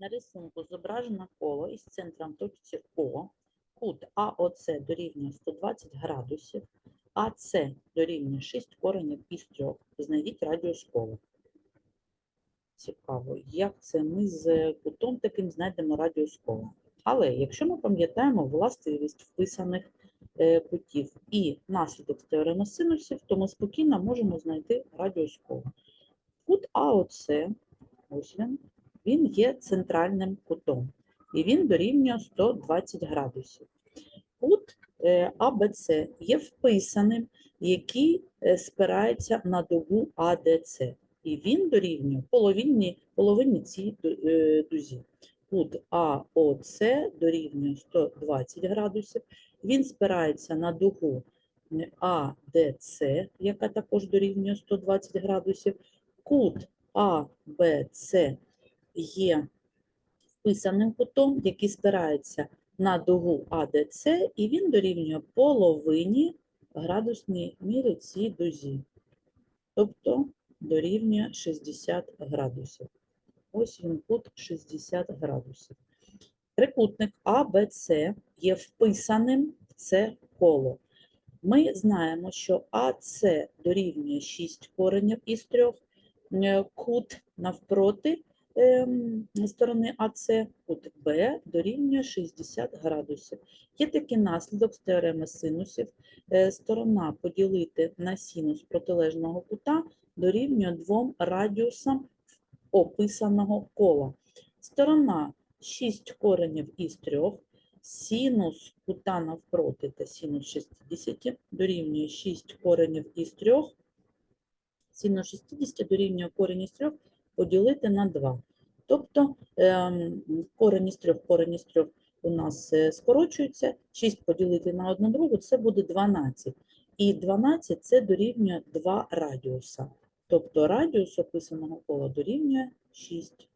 На рисунку зображено коло із центром точці О. Кут АОЦ дорівнює 120 градусів, АЦ дорівнює 6 коренів із 3. Знайдіть радіус кола. Цікаво, як це ми з кутом таким знайдемо радіус кола. Але якщо ми пам'ятаємо властивість вписаних е, кутів і наслідок теореми синусів, то ми спокійно можемо знайти радіус кола. Кут АОЦ, ось він, він є центральним кутом, і він дорівнює 120 градусів. Кут е, АБЦ є вписаним, який е, спирається на дугу АДЦ, і він дорівнює половині, половині цій е, дузі. Кут АОЦ дорівнює 120 градусів, він спирається на дугу АДЦ, яка також дорівнює 120 градусів. Кут АБЦ є вписаним кутом, який спирається на дугу АДЦ, і він дорівнює половині градусній міри цій дузі, тобто дорівнює 60 градусів. Ось він кут 60 градусів. Трикутник АБЦ є вписаним в це коло. Ми знаємо, що АЦ дорівнює 6 коренів із 3, кут навпроти сторони АЦ, кут Б дорівнює 60 градусів. Є такий наслідок з теореми синусів. Е, Сторона поділити на синус протилежного кута дорівнює двом радіусам описаного кола. Сторона 6 коренів із 3, синус кута навпроти та синус 60 дорівнює 6 коренів із 3, синус 60 дорівнює корінь із 3 поділити на 2. Тобто корень корінь із трьох, корень із трьох у нас е, скорочується, 6 поділити на одну другу, це буде 12. І 12 це дорівнює 2 радіуса. Тобто радіус описаного кола дорівнює 6.